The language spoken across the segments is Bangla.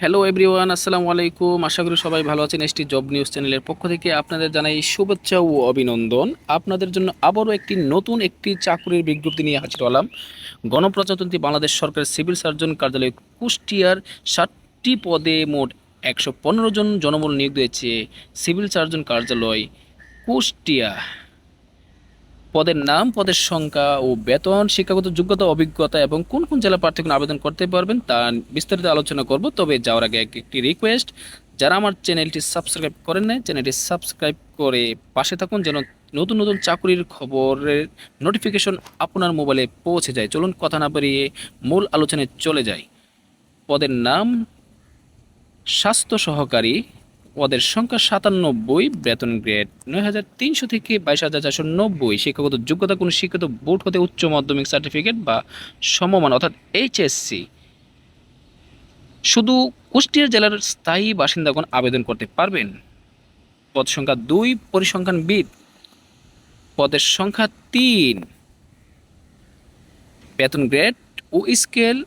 হ্যালো এভরিওয়ান আসসালামু আলাইকুম। আশা করি সবাই ভালো আছেন। এসটি জব নিউজ চ্যানেলের পক্ষ থেকে আপনাদের জানাই শুভেচ্ছা ও অভিনন্দন। আপনাদের জন্য আবারও একটি নতুন একটি চাকরির বিজ্ঞপ্তি নিয়ে হাজির হলাম। গণপ্রজাতন্ত্রী বাংলাদেশ সরকারের সিভিল সার্জন কার্যালয় কুষ্টিয়ার ষাটটি পদে মোট একশো পনেরো জন জনবল নিয়োগ দিয়েছে সিভিল সার্জন কার্যালয় কুষ্টিয়া। পদের নাম, পদের সংখ্যা ও বেতন, শিক্ষাগত যোগ্যতা, অভিজ্ঞতা এবং কোন কোন জেলা প্রার্থীগণ আবেদন করতে পারবেন তা বিস্তারিত আলোচনা করব। তবে যাওয়ার আগে একটি রিকোয়েস্ট যারা আমার চ্যানেলটি সাবস্ক্রাইব করেন নাই, চ্যানেলটি সাবস্ক্রাইব করে পাশে থাকুন যেন নতুন নতুন চাকরির খবরের নোটিফিকেশন আপনার মোবাইলে পৌঁছে যায়। চলুন কথা না বাড়িয়ে মূল আলোচনায় চলে যাই। পদের নাম, স্বাস্থ্য সহকারী পদের সংখ্যা সাতানব্বই, বেতন গ্রেড নয় হাজার তিনশো থেকে বাইশ হাজার চারশো নব্বই। শিক্ষাগত যোগ্যতা কোনো শিক্ষিত বোর্ড হতে উচ্চ মাধ্যমিক সার্টিফিকেট বা সমমান, অর্থাৎ এইচএসসি শুধু কুষ্টিয়া জেলার স্থায়ী বাসিন্দাগণ আবেদন করতে পারবেন। পদ সংখ্যা দুই পরিসংখ্যানবিদ পদের সংখ্যা তিন। বেতন গ্রেড ও স্কেল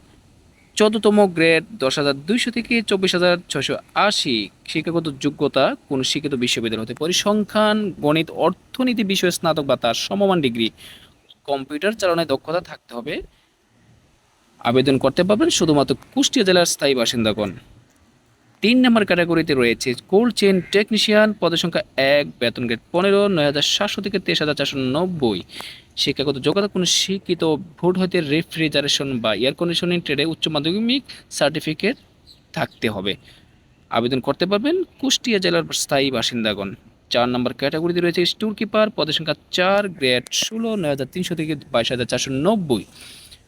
চোদ্দতম গ্রেড, দশ হাজার দুইশো থেকে চব্বিশ হাজার ছশো আশি শিক্ষাগত যোগ্যতা কোনো শিক্ষিত বিশ্ববিদ্যালয় হতে পরিসংখ্যান, গণিত, অর্থনীতি, বিষয়ে, স্নাতক বা তার সমমান ডিগ্রি। কম্পিউটার চালনায় দক্ষতা থাকতে হবে। আবেদন করতে পারবেন শুধুমাত্র কুষ্টিয়া জেলার স্থায়ী বাসিন্দাগণ। তিন নম্বর ক্যাটাগরিতে রয়েছে কোল্ড চেন টেকনিশিয়ান। পদের সংখ্যা এক, বেতন গ্রেড পনেরো, নয় হাজার সাতশো থেকে তেইশ হাজার চারশো নব্বই। শিক্ষাগত যোগ্যতা, কোনো শিক্ষিত ভোট হইতে রেফ্রিজারেশন বা এয়ার কন্ডিশনিং ট্রেডে উচ্চ মাধ্যমিক সার্টিফিকেট থাকতে হবে। আবেদন করতে পারবেন কুষ্টিয়া জেলার স্থায়ী বাসিন্দাগণ। চার নম্বর ক্যাটাগরিতে রয়েছে স্টোর কিপার পদের সংখ্যা চার গ্রেড ষোলো, নয় হাজার তিনশো থেকে বাইশ হাজার চারশো নব্বই।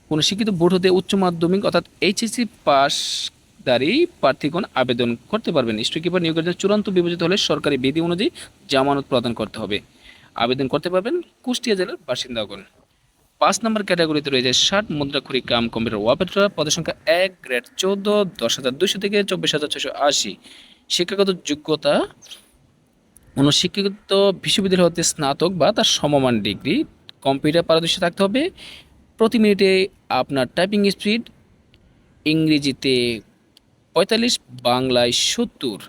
কোনো শিক্ষিত বোর্ড হতে উচ্চ মাধ্যমিক অর্থাৎ এইচএসসি পাসদারী প্রার্থীগণ আবেদন করতে পারবেন। স্টোর কিপার নিয়োগের জন্য চূড়ান্ত বিবেচিত হলে সরকারি বিধি অনুযায়ী জামানত প্রদান করতে হবে। আবেদন করতে পারবেন কুষ্টিয়া জেলার বাসিন্দাগণ পাঁচ নম্বর ক্যাটাগরিতে রয়েছে ষাট মুদ্রাক্ষরী কাম কম্পিউটার ওয়াপেটরা পদের সংখ্যা এক, গ্রেড চৌদ্দ, দশ হাজার দুশো থেকে চব্বিশ হাজার ছশো আশি। শিক্ষাগত যোগ্যতা শিক্ষিত বিশ্ববিদ্যালয় হতে স্নাতক বা তার সমমান ডিগ্রি, কম্পিউটার পারদর্শী থাকতে হবে। প্রতি মিনিটে আপনার টাইপিং স্পিড ইংরেজিতে পঁয়তাল্লিশ, বাংলায় সত্তর।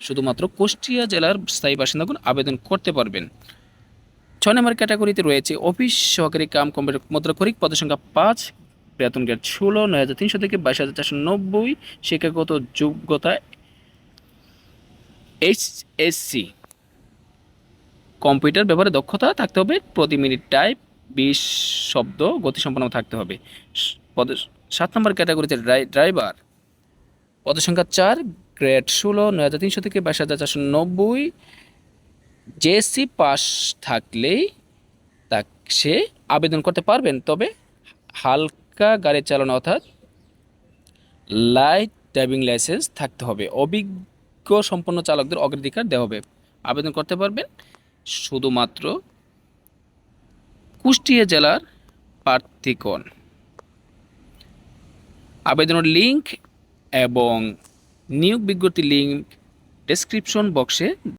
শুধুমাত্র কুষ্টিয়া জেলার স্থায়ী বাসিন্দাগণ আবেদন করতে পারবেন। ছয় নম্বর ক্যাটাগরিতে রয়েছে অফিস সহকারী কাম কম্পিউটার মুদ্রাক্ষরিক পদের সংখ্যা পাঁচ, বেতন গ্রেড ষোলো, নয় হাজার তিনশো থেকে বাইশ হাজার চারশো নব্বই, শিক্ষাগত যোগ্যতা এইচ এসসি কম্পিউটার ব্যবহারে দক্ষতা থাকতে হবে, প্রতি মিনিট টাইপ, বিশ শব্দ, গতিসম্পন্ন থাকতে হবে। পদের সাত নম্বর ক্যাটাগরিতে ড্রাইভার। পদের সংখ্যা চার, গ্রেড ষোলো, নয় হাজার তিনশো থেকে বাইশ হাজার চারশো নব্বই জেএসসি পাস থাকলেই তা সে আবেদন করতে পারবেন। তবে হালকা গাড়ি চালানো অর্থাৎ লাইট ড্রাইভিং লাইসেন্স থাকতে হবে। অভিজ্ঞ সম্পন্ন চালকদের অগ্রাধিকার দেওয়া হবে। আবেদন করতে পারবেন শুধুমাত্র কুষ্টিয়া জেলার প্রার্থীগণ। আবেদনের লিঙ্ক এবং নিয়োগ বিজ্ঞপ্তি লিংক ডেসক্রিপশন বক্সে